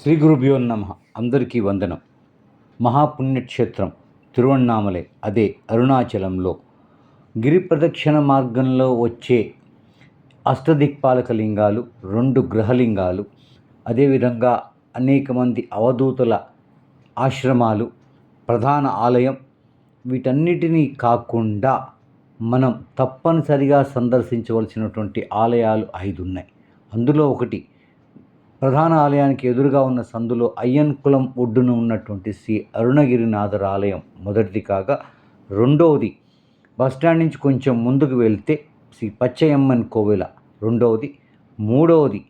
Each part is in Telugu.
శ్రీ గురుభ్యో నమ. అందరికీ వందనం. మహాపుణ్యక్షేత్రం తిరువణ్ణామలై అదే అరుణాచలంలో. గిరి ప్రదక్షిణ మార్గంలో వచ్చే అష్టదిక్పాలక లింగాలు రెండు గ్రహలింగాలు అదేవిధంగా అనేక మంది అవధూతుల ఆశ్రమాలు ప్రధాన ఆలయం వీటన్నిటినీ కాకుండా మనం తప్పనిసరిగా సందర్శించవలసినటువంటి ఆలయాలు ఐదు ఉన్నాయి అందులో ఒకటి ప్రధాన ఆలయానికి ఎదురుగా ఉన్న సందులో అయ్యన్ కులం ఒడ్డున ఉన్నటువంటి శ్రీ అరుణగిరినాథర్ ఆలయం మొదటిది కాగా రెండవది బస్టాండ్ నుంచి కొంచెం ముందుకు వెళ్తే శ్రీ పచ్చయమ్మన్ కోవెల రెండవది మూడవది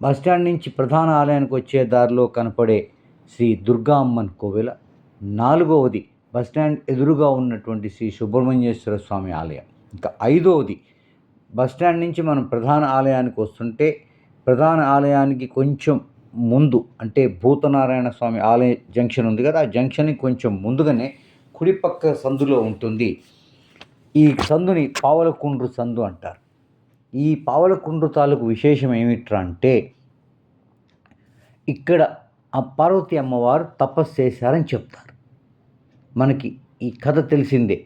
బస్టాండ్ నుంచి ప్రధాన ఆలయానికి వచ్చే దారిలో కనపడే శ్రీ దుర్గా అమ్మన్ కోవెల నాలుగవది బస్టాండ్ ఎదురుగా ఉన్నటువంటి శ్రీ సుబ్రహ్మణ్యేశ్వర స్వామి ఆలయం. ఇంకా ఐదవది బస్టాండ్ నుంచి మనం ప్రధాన ఆలయానికి వస్తుంటే ప్రధాన ఆలయానికి కొంచెం ముందు అంటే భూతనారాయణ స్వామి ఆలయ జంక్షన్ ఉంది కదా ఆ జంక్షన్కి కొంచెం ముందుగానే కుడిపక్క సందులో ఉంటుంది. ఈ సందుని పావలకుండ్రు సందు అంటారు. ఈ పావలకుండ్రు తాలూకు విశేషం ఏమిట్రా అంటే ఇక్కడ ఆ పార్వతి అమ్మవారు తపస్సు చేశారని చెప్తారు. మనకి ఈ కథ తెలిసిందే.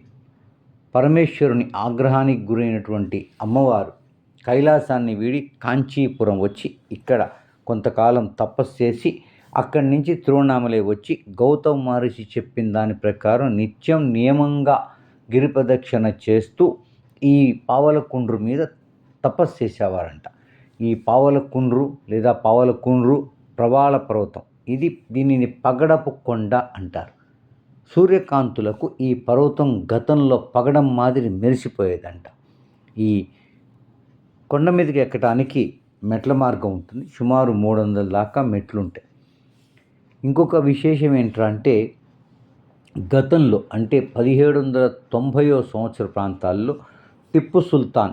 పరమేశ్వరుని ఆగ్రహానికి గురైనటువంటి అమ్మవారు కైలాసాన్ని వీడి కాంచీపురం వచ్చి ఇక్కడ కొంతకాలం తపస్సు చేసి అక్కడి నుంచి తిరువణామలై వచ్చి గౌతమ్ మహర్షి చెప్పిన దాని ప్రకారం నిత్యం నియమంగా గిరిప్రదక్షిణ చేస్తూ ఈ పావలకుండ్రు మీద తపస్సు చేసేవారంట. ఈ పావలకుండ్రు లేదా పావలకుండ్రు ప్రవాళ పర్వతం. ఇది దీనిని పగడపు కొండ అంటారు. సూర్యకాంతులకు ఈ పర్వతం గతంలో పగడం మాదిరి మెరిసిపోయేదంట. ఈ కొండ మీదకి ఎక్కడానికి మెట్ల మార్గం ఉంటుంది. సుమారు మూడు వందల దాకా మెట్లు ఉంటాయి ఇంకొక విశేషం ఏంటంటే గతంలో అంటే పదిహేడు వందల తొంభైవ సంవత్సర ప్రాంతాల్లో టిప్పు సుల్తాన్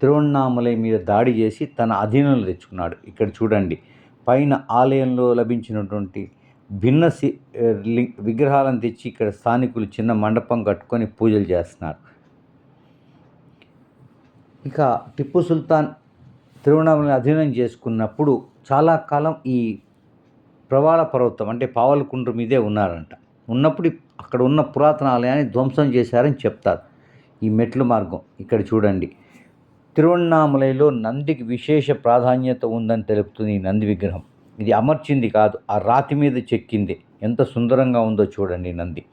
తిరువణామలై మీద దాడి చేసి తన అధీనంలో తెచ్చుకున్నాడు. ఇక్కడ చూడండి పైన ఆలయంలో లభించినటువంటి భిన్న సి లి- విగ్రహాలను తెచ్చి ఇక్కడ స్థానికులు చిన్న మండపం కట్టుకొని పూజలు చేస్తున్నారు. ఇక టిప్పు సుల్తాన్ తిరువణామలని అధీనం చేసుకున్నప్పుడు చాలా కాలం ఈ ప్రవాళ పర్వతం అంటే పావలకుండ్రు మీదే ఉన్నారంట. ఉన్నప్పుడు అక్కడ ఉన్న పురాతన ఆలయాన్ని ధ్వంసం చేశారని చెప్తారు ఈ మెట్లు మార్గం. ఇక్కడ చూడండి. తిరువణామలైలో నందికి విశేష ప్రాధాన్యత ఉందని తెలుపుతుంది ఈ నంది విగ్రహం. ఇది అమర్చింది కాదు ఆ రాతి మీద చెక్కింది. ఎంత సుందరంగా ఉందో చూడండి నంది.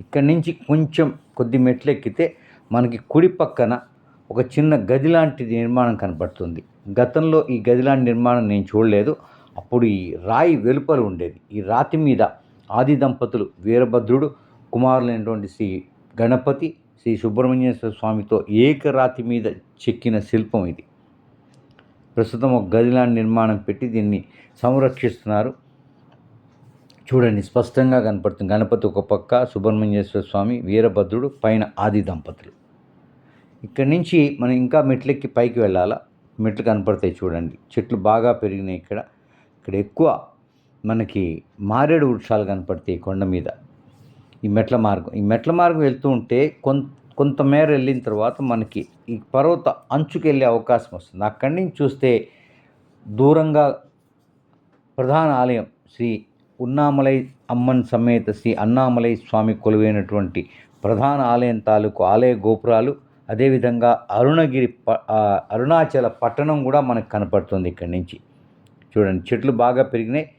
ఇక్కడి నుంచి కొంచెం కొద్ది మెట్లు ఎక్కితే మనకి కుడి పక్కన ఒక చిన్న గది లాంటి నిర్మాణం కనబడుతుంది. గతంలో ఈ గది లాంటి నిర్మాణం నేను చూడలేదు. అప్పుడు ఈ రాయి వెలుపల ఉండేది. ఈ రాతి మీద ఆది దంపతులు వీరభద్రుడు కుమారులైనటువంటి శ్రీ గణపతి శ్రీ సుబ్రహ్మణ్యేశ్వర స్వామితో ఏకరాతి మీద చెక్కిన శిల్పం ఇది. ప్రస్తుతం ఒక గది లాంటి నిర్మాణం పెట్టి దీన్ని సంరక్షిస్తున్నారు. చూడండి స్పష్టంగా కనపడుతుంది. గణపతి ఒక పక్క సుబ్రహ్మణ్యేశ్వర స్వామి వీరభద్రుడు పైన ఆది దంపతులు. ఇక్కడి నుంచి మనం ఇంకా మెట్లెక్కి పైకి వెళ్ళాలా? మెట్లు కనపడతాయి చూడండి. చెట్లు బాగా పెరిగినాయి ఇక్కడ. ఇక్కడ ఎక్కువ మనకి మారేడు వృక్షాలు కనపడతాయి కొండ మీద. ఈ మెట్ల మార్గం. ఈ మెట్ల మార్గం వెళ్తూ ఉంటే కొంత కొంతమేర వెళ్ళిన తర్వాత మనకి ఈ పర్వత అంచుకు వెళ్ళే అవకాశం వస్తుంది. అక్కడి నుంచి చూస్తే దూరంగా ప్రధాన ఆలయం శ్రీ ఉన్నామలై అమ్మన్ సమేత శ్రీ అన్నామలై స్వామి కొలువైనటువంటి ప్రధాన ఆలయం తాలూకు ఆలయ గోపురాలు అదేవిధంగా అరుణగిరి ప అరుణాచల పట్టణం కూడా మనకు కనపడుతుంది ఇక్కడి నుంచి. చూడండి చెట్లు బాగా పెరిగినాయి.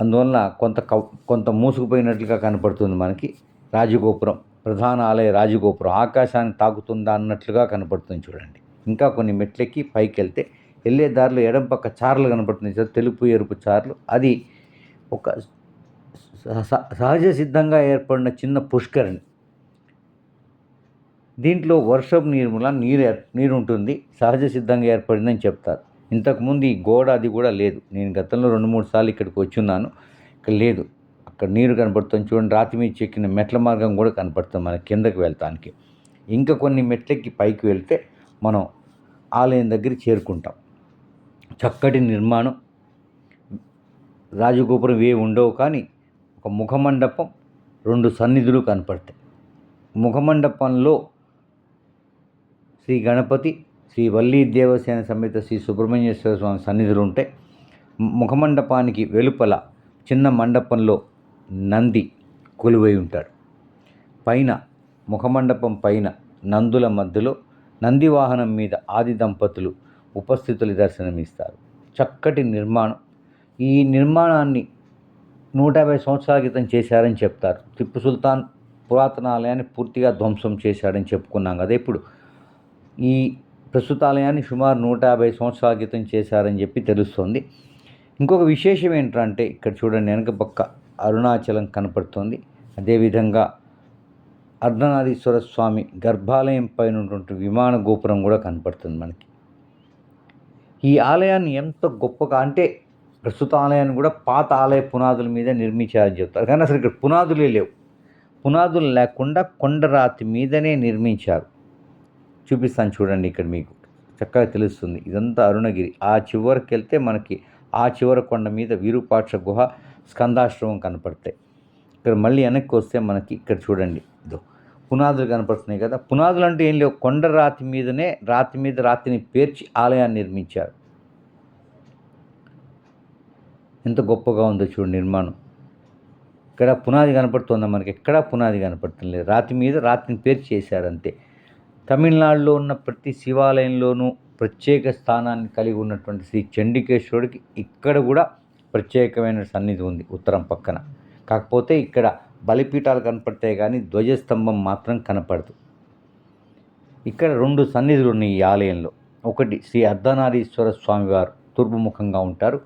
అందువలన కొంత కవ్- కొంత మూసుకుపోయినట్లుగా కనపడుతుంది మనకి. రాజగోపురం ప్రధాన ఆలయ రాజగోపురం. ఆకాశాన్ని తాకుతుందా అన్నట్లుగా కనపడుతుంది చూడండి. ఇంకా కొన్ని మెట్లెక్కి పైకి వెళ్తే వెళ్ళే దారిలో ఎడం పక్క చార్లు కనపడుతుంది తెలుపు ఎరుపు చార్లు. అది ఒక స- స- సహజ సిద్ధంగా ఏర్పడిన చిన్న పుష్కరిణి. దీంట్లో వర్షపు నీరు నీరు ఏర్- నీరు ఉంటుంది సహజ సిద్ధంగా ఏర్పడిందని చెప్తారు. ఇంతకుముందు ఈ గోడ అది కూడా లేదు. నేను గతంలో రెండు మూడు సార్లు ఇక్కడికి వచ్చున్నాను. ఇక్కడ లేదు. అక్కడ నీరు కనపడుతుంది చూడండి రాతి మీద చెక్కిన మెట్ల మార్గం కూడా కనపడుతుంది మన కిందకి వెళ్తానికి. ఇంకా కొన్ని మెట్లెక్కి పైకి వెళ్తే మనం ఆలయం దగ్గర చేరుకుంటాం. చక్కటి నిర్మాణం. రాజగోపురం ఏ ఉండవు కానీ ఒక ముఖమండపం రెండు సన్నిధులు కనపడతాయి. ముఖమండపంలో శ్రీ గణపతి శ్రీ వల్లీ దేవసేన సమేత శ్రీ సుబ్రహ్మణ్యేశ్వర స్వామి సన్నిధులు ఉంటాయి ముఖమండపానికి వెలుపల చిన్న మండపంలో నంది కొలువై ఉంటాడు. పైన ముఖమండపం పైన నందుల మధ్యలో నంది వాహనం మీద ఆది దంపతులు ఉపస్థితులు దర్శనమిస్తారు. చక్కటి నిర్మాణం. ఈ నిర్మాణాన్ని నూట యాభై సంవత్సరాల క్రితం చేశారని చెప్తారు. టిప్పు సుల్తాన్ పురాతన ఆలయాన్ని పూర్తిగా ధ్వంసం చేశాడని చెప్పుకున్నాం కదా ఇప్పుడు ఈ ప్రస్తుత ఆలయాన్ని సుమారు నూట యాభై సంవత్సరాల క్రితం చేశారని చెప్పి తెలుస్తుంది. ఇంకొక విశేషం ఏంటంటే ఇక్కడ చూడండి వెనక పక్క అరుణాచలం కనపడుతుంది. అదేవిధంగా అర్ధనారీశ్వర స్వామి గర్భాలయం పైన ఉన్నటువంటి విమాన గోపురం కూడా కనపడుతుంది మనకి. ఈ ఆలయాన్ని ఎంత గొప్పగా అంటే ప్రస్తుత ఆలయాన్ని కూడా పాత ఆలయ పునాదుల మీద నిర్మించారని చెప్తారు. కానీ అసలు ఇక్కడ పునాదులే లేవు. పునాదులు లేకుండా కొండరాతి మీదనే నిర్మించారు. చూపిస్తాను చూడండి ఇక్కడ మీకు. చక్కగా తెలుస్తుంది. ఇదంతా అరుణగిరి. ఆ చివరికి వెళ్తే మనకి ఆ చివర కొండ మీద విరూపాక్ష గుహ స్కందాశ్రమం కనపడతాయి. ఇక్కడ మళ్ళీ వెనక్కి వస్తే మనకి ఇక్కడ చూడండి. ఇదో పునాదులు కనపడుతున్నాయి కదా. పునాదులు అంటే ఏం లేవు. కొండ రాతి మీదనే రాతి మీద రాతిని పేర్చి ఆలయాన్ని నిర్మించారు. ఎంత గొప్పగా ఉందో చూడు నిర్మాణం. ఇక్కడ పునాది కనపడుతుందా మనకి? ఎక్కడా పునాది కనపడుతుంది లేదు. రాతి మీద రాతిని పేర్చి చేశారు అంతే. తమిళనాడులో ఉన్న ప్రతి శివాలయంలోనూ ప్రత్యేక స్థానాన్ని కలిగి ఉన్నటువంటి శ్రీ చండికేశ్వరుడికి ఇక్కడ కూడా ప్రత్యేకమైన సన్నిధి ఉంది ఉత్తరం పక్కన. కాకపోతే ఇక్కడ బలిపీఠాలు కనపడతాయి కానీ ధ్వజస్తంభం మాత్రం కనపడదు. ఇక్కడ రెండు సన్నిధులు ఉన్నాయి ఈ ఆలయంలో. ఒకటి శ్రీ అర్ధనారీశ్వర స్వామివారు తూర్పుముఖంగా ఉంటారు.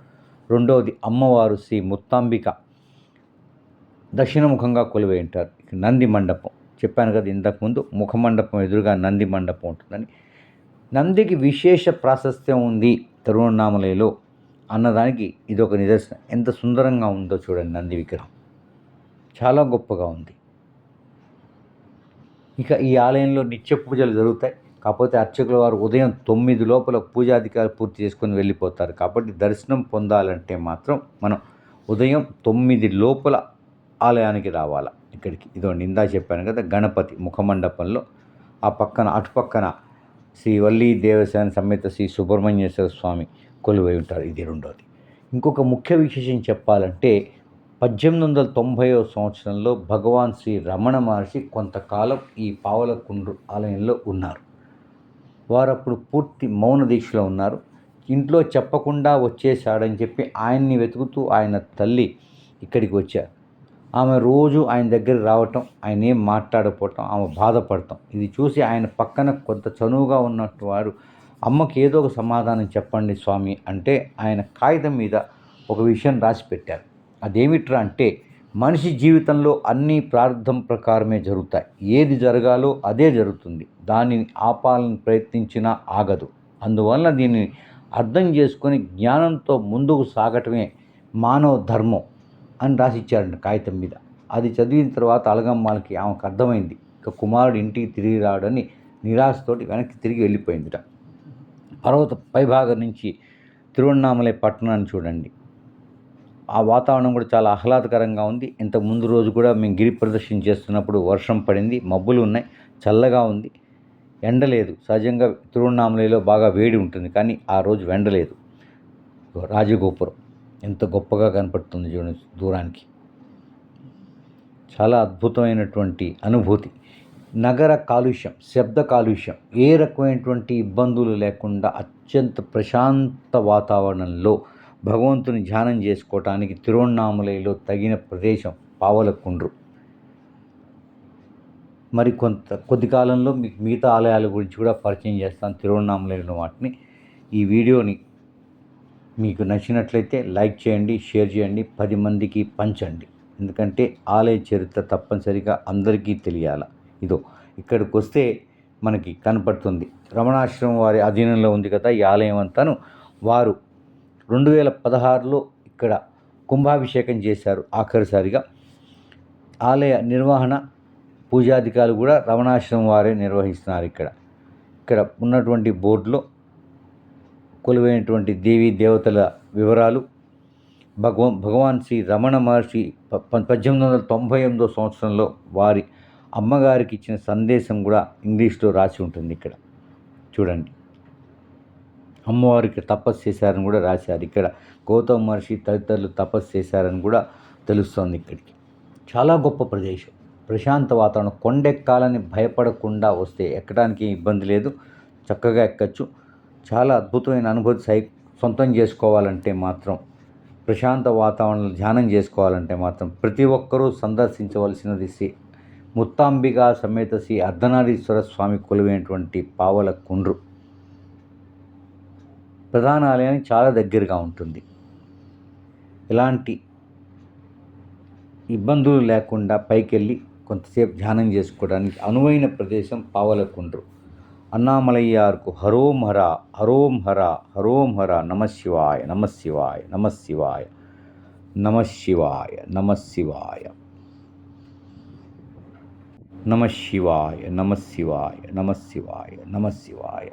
రెండవది అమ్మవారు శ్రీ ముత్తాంబిక దక్షిణముఖంగా కొలువై ఉంటారు. నంది మండపం. చెప్పాను కదా ఇంతకుముందు ముఖమండపం ఎదురుగా నంది మండపం ఉంటుందని. నందికి విశేష ప్రాశస్త్యం ఉంది తిరువణామలలో అన్నదానికి ఇది ఒక నిదర్శనం. ఎంత సుందరంగా ఉందో చూడండి నంది విగ్రహం. చాలా గొప్పగా ఉంది. ఇక ఈ ఆలయంలో నిత్య పూజలు జరుగుతాయి. కాకపోతే అర్చకుల వారు ఉదయం తొమ్మిది లోపల పూజాధికారులు పూర్తి చేసుకొని వెళ్ళిపోతారు. కాబట్టి దర్శనం పొందాలంటే మాత్రం మనం ఉదయం తొమ్మిది లోపల ఆలయానికి రావాలి? ఇక్కడికి. ఇదో నిందా చెప్పాను కదా గణపతి ముఖమండపంలో. ఆ పక్కన అటుపక్కన శ్రీ వల్లీ దేవసేన సమేత శ్రీ సుబ్రహ్మణ్యేశ్వర స్వామి కొలువై ఉంటారు ఇది రెండోది. ఇంకొక ముఖ్య విశేషం చెప్పాలంటే పద్దెనిమిది వందల తొంభైవ సంవత్సరంలో భగవాన్ శ్రీ రమణ మహర్షి కొంతకాలం ఈ పావలకుండ్రు ఆలయంలో ఉన్నారు. వారు అప్పుడు పూర్తి మౌన దీక్షలో ఉన్నారు. ఇంట్లో చెప్పకుండా వచ్చేసాడని చెప్పి ఆయన్ని వెతుకుతూ ఆయన తల్లి ఇక్కడికి వచ్చారు. ఆమె రోజు ఆయన దగ్గర రావటం ఆయన ఏం మాట్లాడకపోవటం ఆమె బాధపడటం. ఇది చూసి ఆయన పక్కన కొంత చనువుగా ఉన్నట్టు వారు అమ్మకి ఏదో ఒక సమాధానం చెప్పండి స్వామి అంటే ఆయన కాగితం మీద ఒక విషయం రాసి పెట్టారు. అదేమిట్రా అంటే మనిషి జీవితంలో అన్నీ ప్రార్థం ప్రకారమే జరుగుతాయి. ఏది జరగాలో అదే జరుగుతుంది. దానిని ఆపాలని ప్రయత్నించినా ఆగదు. అందువలన దీనిని అర్థం చేసుకొని జ్ఞానంతో ముందుకు సాగటమే మానవ ధర్మం. అని రాసిచ్చారంట కాగితం మీద. అది చదివిన తర్వాత అలగమ్మాలకి ఆమెకు అర్థమైంది. ఇక కుమారుడు ఇంటికి తిరిగి రాడని నిరాశతోటి వెనక్కి తిరిగి వెళ్ళిపోయిందిట. పర్వత పైభాగం నుంచి తిరువణామలై పట్టణాన్ని చూడండి. ఆ వాతావరణం కూడా చాలా ఆహ్లాదకరంగా ఉంది. ఇంత ముందు రోజు కూడా మేము గిరి ప్రదర్శన చేస్తున్నప్పుడు వర్షం పడింది. మబ్బులు ఉన్నాయి. చల్లగా ఉంది. ఎండ లేదు. సహజంగా తిరువణామలలో బాగా వేడి ఉంటుంది. కానీ ఆ రోజు ఎండ లేదు. రాజగోపురం. ఎంత గొప్పగా కనపడుతుంది చూడండి దూరానికి. చాలా అద్భుతమైనటువంటి అనుభూతి. నగర కాలుష్యం శబ్ద కాలుష్యం ఏ రకమైనటువంటి ఇబ్బందులు లేకుండా అత్యంత ప్రశాంత వాతావరణంలో భగవంతుని ధ్యానం చేసుకోవటానికి తిరువణామలయలో తగిన ప్రదేశం పావలకుండ్రు. మరి కొంత కొద్ది కాలంలో మీకు మిగతా ఆలయాల గురించి కూడా పరిచయం చేస్తాను. తిరువణామలలో వాటిని. ఈ వీడియోని మీకు నచ్చినట్లయితే లైక్ చేయండి షేర్ చేయండి పది మందికి పంచండి. ఎందుకంటే ఆలయ చరిత్ర తప్పనిసరిగా అందరికీ తెలియాల. ఇదో ఇక్కడికి వస్తే మనకి కనపడుతుంది. రమణాశ్రమం వారి అధీనంలో ఉంది కదా ఈ ఆలయం అంతాను. వారు రెండు వేల పదహారులో ఇక్కడ కుంభాభిషేకం చేశారు ఆఖరిసారిగా. ఆలయ నిర్వహణ పూజాధికారులు కూడా రమణాశ్రమం వారే నిర్వహిస్తున్నారు ఇక్కడ. ఇక్కడ ఉన్నటువంటి బోర్డులో కొలువైనటువంటి దేవీ దేవతల వివరాలు. భగవ భగవాన్ శ్రీ రమణ మహర్షి ప- ప- పద్దెనిమిది వందల తొంభై ఎనిమిదో సంవత్సరంలో వారి అమ్మగారికి ఇచ్చిన సందేశం కూడా ఇంగ్లీష్లో రాసి ఉంటుంది ఇక్కడ. చూడండి. అమ్మవారికి తపస్సు చేశారని కూడా రాశారు. ఇక్కడ గౌతమ మహర్షి తదితరులు తపస్సు చేశారని కూడా తెలుస్తోంది ఇక్కడికి. చాలా గొప్ప ప్రదేశం. ప్రశాంత వాతావరణం. కొండెక్కాలని భయపడకుండా వస్తే ఎక్కడానికి ఇబ్బంది లేదు. చక్కగా ఎక్కచ్చు. చాలా అద్భుతమైన అనుభూతి సై సొంతం చేసుకోవాలంటే మాత్రం ప్రశాంత వాతావరణంలో ధ్యానం చేసుకోవాలంటే మాత్రం ప్రతి ఒక్కరూ సందర్శించవలసినది శ్రీ ముత్తాంబిగా సమేత శ్రీ అర్ధనారీశ్వర స్వామి కొలువైనటువంటి పావల కుండ్రు. ప్రధాన ఆలయానికి చాలా దగ్గరగా ఉంటుంది. ఎలాంటి ఇబ్బందులు లేకుండా పైకి వెళ్ళి కొంతసేపు ధ్యానం చేసుకోవడానికి అనువైన ప్రదేశం పావలకుండ్రు ಅಣ್ಣಾಮಲಯ್ಯಾರ್ಕು ಹರೋಂ ಹರ ಹರೋಂ ಹರ ಹರೋಂ ಹರ ನಮ ಶಿವಾಯ, ನಮಃ ಶಿವಾಯ ನಮಃ ಶಿವಾಯ ನಮಃ ಶಿವಾಯ ನಮಃ ಶಿವಾಯ. ನಮಃ ಶಿವಾಯ ನಮಃ ಶಿವಾಯ ನಮಃ ಶಿವಾಯ ನಮಃ ಶಿವಾಯ.